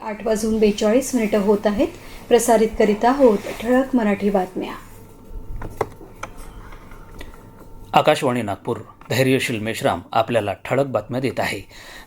आठ वाजून बेचाळीस मिनिटं होत आहेत. प्रसारित करीत आहोत ठळक मराठी बातम्या. आकाशवाणी नागपूर धैर्यशील मेश्राम आपल्याला ठळक बातम्या देत आहे.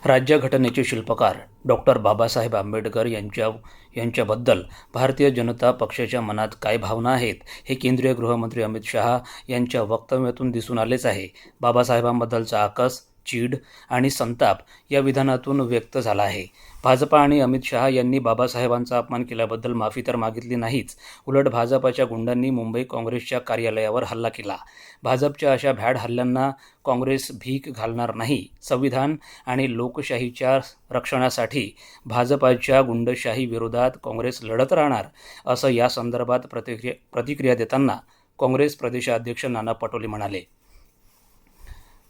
राज्यघटनेचे शिल्पकार डॉक्टर बाबासाहेब आंबेडकर यांच्या यांच्याबद्दल भारतीय जनता पक्षाच्या मनात काय भावना आहेत हे केंद्रीय गृहमंत्री अमित शहा यांच्या वक्तव्यातून दिसून आलेच आहे. बाबासाहेबांबद्दलचा आकस चीड आणि संताप या विधानातून व्यक्त झाला आहे. भाजपा आणि अमित शहा यांनी बाबासाहेबांचा अपमान केल्याबद्दल माफी तर मागितली नाहीच. उलट भाजपाच्या गुंडांनी मुंबई काँग्रेसच्या कार्यालयावर हल्ला केला. भाजपच्या अशा भ्याड हल्ल्यांना काँग्रेस भीक घालणार नाही. संविधान आणि लोकशाहीच्या रक्षणासाठी भाजपाच्या गुंडशाही विरोधात काँग्रेस लढत राहणार असं या संदर्भात प्रतिक्रिया प्रतिक्रिया देताना काँग्रेस प्रदेशाध्यक्ष नाना पटोले म्हणाले.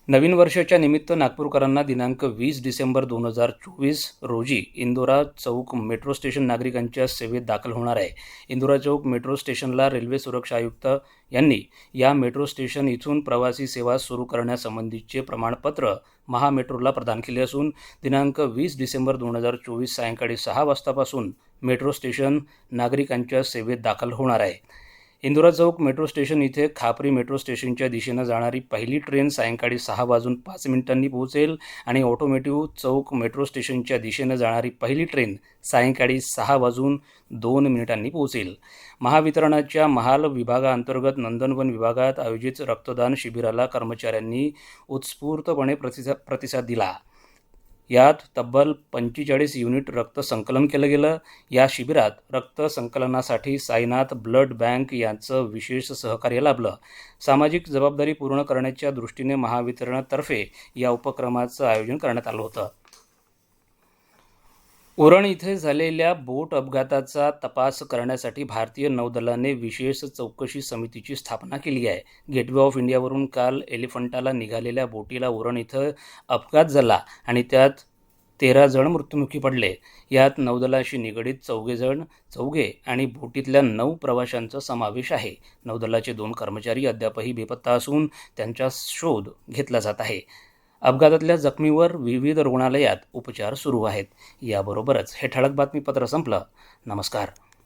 नवीन वर्षाच्या निमित्त नागपूरकरांना दिनांक वीस डिसेंबर दोन हजार चोवीस रोजी इंदोरा चौक मेट्रो स्टेशन नागरिकांच्या सेवेत दाखल होणार आहे. इंदोरा चौक मेट्रो स्टेशनला रेल्वे सुरक्षा आयुक्त यांनी या मेट्रो स्टेशन इथून प्रवासी सेवा सुरू करण्यासंबंधीचे प्रमाणपत्र महामेट्रोला प्रदान केले असून दिनांक वीस डिसेंबर दोन हजार चोवीस सायंकाळी सहा वाजतापासून मेट्रो स्टेशन नागरिकांच्या सेवेत दाखल होणार आहे. इंदुरा चौक मेट्रो स्टेशन इथे खापरी मेट्रो स्टेशनच्या दिशेनं जाणारी पहिली ट्रेन सायंकाळी सहा वाजून पाच मिनिटांनी पोहोचेल आणि ऑटोमेटिव्ह चौक मेट्रो स्टेशनच्या दिशेनं जाणारी पहिली ट्रेन सायंकाळी सहा वाजून दोन मिनिटांनी पोहोचेल. महावितरणाच्या महाल विभागाअंतर्गत नंदनवन विभागात आयोजित रक्तदान शिबिराला कर्मचाऱ्यांनी उत्स्फूर्तपणे प्रतिसाद प्रतिसाद दिला. यात तब्बल पंचेचाळीस युनिट रक्त संकलन केलं गेलं. या शिबिरात रक्त संकलनासाठी साईनाथ ब्लड बँक यांचं विशेष सहकार्य लाभलं. सामाजिक जबाबदारी पूर्ण करण्याच्या दृष्टीने महावितरणातर्फे या उपक्रमाचं आयोजन करण्यात आलं होतं. उरण इथे झालेल्या बोट अपघाताचा तपास करण्यासाठी भारतीय नौदलाने विशेष चौकशी समितीची स्थापना केली आहे. गेटवे ऑफ इंडियावरून काल एलिफंटाला निघालेल्या बोटीला उरण इथं अपघात झाला आणि त्यात तेरा जण मृत्युमुखी पडले. यात नौदलाशी निगडीत चौघे जण चौघे आणि बोटीतल्या नऊ प्रवाशांचा समावेश आहे. नौदलाचे दोन कर्मचारी अद्यापही बेपत्ता असून त्यांचा शोध घेतला जात आहे. अपघातातल्या जखमीवर विविध रुग्णालयात उपचार सुरू आहेत. याबरोबरच हे ठळक बातमीपत्र संपलं. नमस्कार.